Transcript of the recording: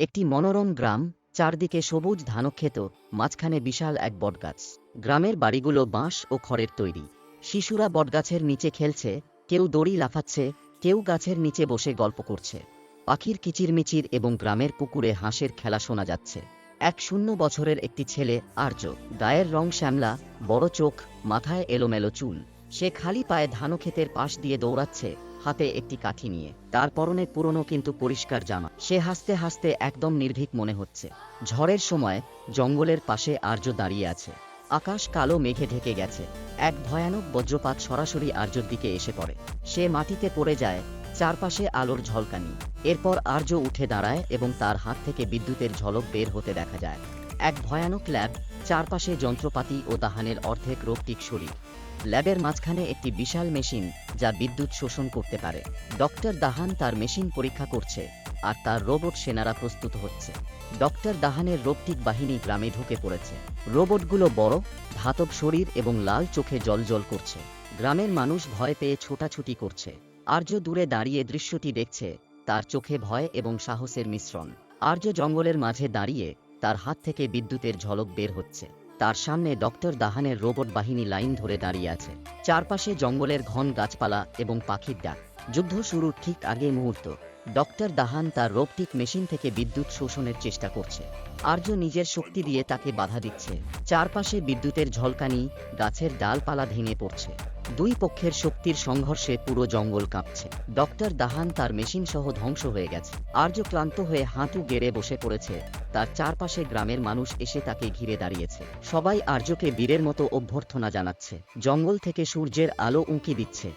একটি মনোরম গ্রাম, চারদিকে সবুজ ধানক্ষেত, মাঝখানে বিশাল এক বটগাছ। গ্রামের বাড়িগুলো বাঁশ ও খড়ের তৈরি। শিশুরা বটগাছের নিচে খেলছে, কেউ দড়ি লাফাচ্ছে, কেউ গাছের নিচে বসে গল্প করছে। পাখির কিচিরমিচির এবং গ্রামের পুকুরে হাঁসের খেলা শোনা যাচ্ছে। এক শূন্য বছরের একটি ছেলে, আর্য, গায়ের রং শ্যামলা, বড় চোখ, মাথায় এলোমেলো চুল। সে খালি পায়ে ধানক্ষেতের পাশ দিয়ে দৌড়াচ্ছে হাতে একটি কাঠি নিয়ে। তার পরনে পুরনো কিন্তু পরিষ্কার জামা। সে হাসতে হাসতে একদম নির্ভীক মনে হচ্ছে। ঝড়ের সময় জঙ্গলের পাশে আর্য দাঁড়িয়ে আছে। আকাশ কালো মেঘে ঢেকে গেছে। এক ভয়ানক বজ্রপাত সরাসরি আর্যর দিকে এসে পড়ে। সে মাটিতে পড়ে যায়, চারপাশে আলোর ঝলকানি। এরপর আর্য উঠে দাঁড়ায় এবং তার হাত থেকে বিদ্যুতের ঝলক বের হতে দেখা যায়। এক ভয়ানক ল্যাব, চারপাশে যন্ত্রপাতি ও দাহানের অর্ধেক রোগটিক শরীর ল্যাবের মাঝখানে একটি বিশাল মেশিন যা বিদ্যুৎ শোষণ করতে পারে। ডক্টর দাহান তার মেশিন পরীক্ষা করছে আর তার রোবট সেনারা প্রস্তুত হচ্ছে। ডক্টর দাহানের রোবটিক বাহিনী গ্রামে ঢুকে পড়েছে। রোবটগুলো বড়, ধাতব শরীর এবং লাল চোখে জলজল করছে। গ্রামের মানুষ ভয় পেয়ে ছোটাছুটি করছে। আর্য দূরে দাঁড়িয়ে দৃশ্যটি দেখছে তার চোখে ভয় এবং সাহসের মিশ্রণ। আর্য জঙ্গলের মাঝে দাঁড়িয়ে তার হাত থেকে বিদ্যুতের ঝলক বের হচ্ছে। তার সামনে ডক্টর দাহানের রোবট বাহিনী লাইন ধরে দাঁড়িয়ে আছে। চারপাশে জঙ্গলের ঘন গাছপালা এবং পাখির ডাক। যুদ্ধ শুরুর ঠিক আগে মুহূর্ত। ডক্টর দাহান তার রোবটিক মেশিন থেকে বিদ্যুৎ শোষণের চেষ্টা করছে। আর্য নিজের শক্তি দিয়ে তাকে বাধা দিচ্ছে। চারপাশে বিদ্যুতের ঝলকানি, গাছের ডালপালা ভেঙে পড়ছে। দুই পক্ষের শক্তির সংঘর্ষে পুরো জঙ্গল কাঁপছে। ডক্টর দাহান তার মেশিন সহ ধ্বংস হয়ে গেছে। আর্য ক্লান্ত হয়ে হাঁটু গেড়ে বসে পড়েছে। তার চারপাশে গ্রামের মানুষ এসে তাকে ঘিরে দাঁড়িয়েছে। সবাই আর্যকে বীরের মতো অভ্যর্থনা জানাচ্ছে। জঙ্গল থেকে সূর্যের আলো উঁকি দিচ্ছে।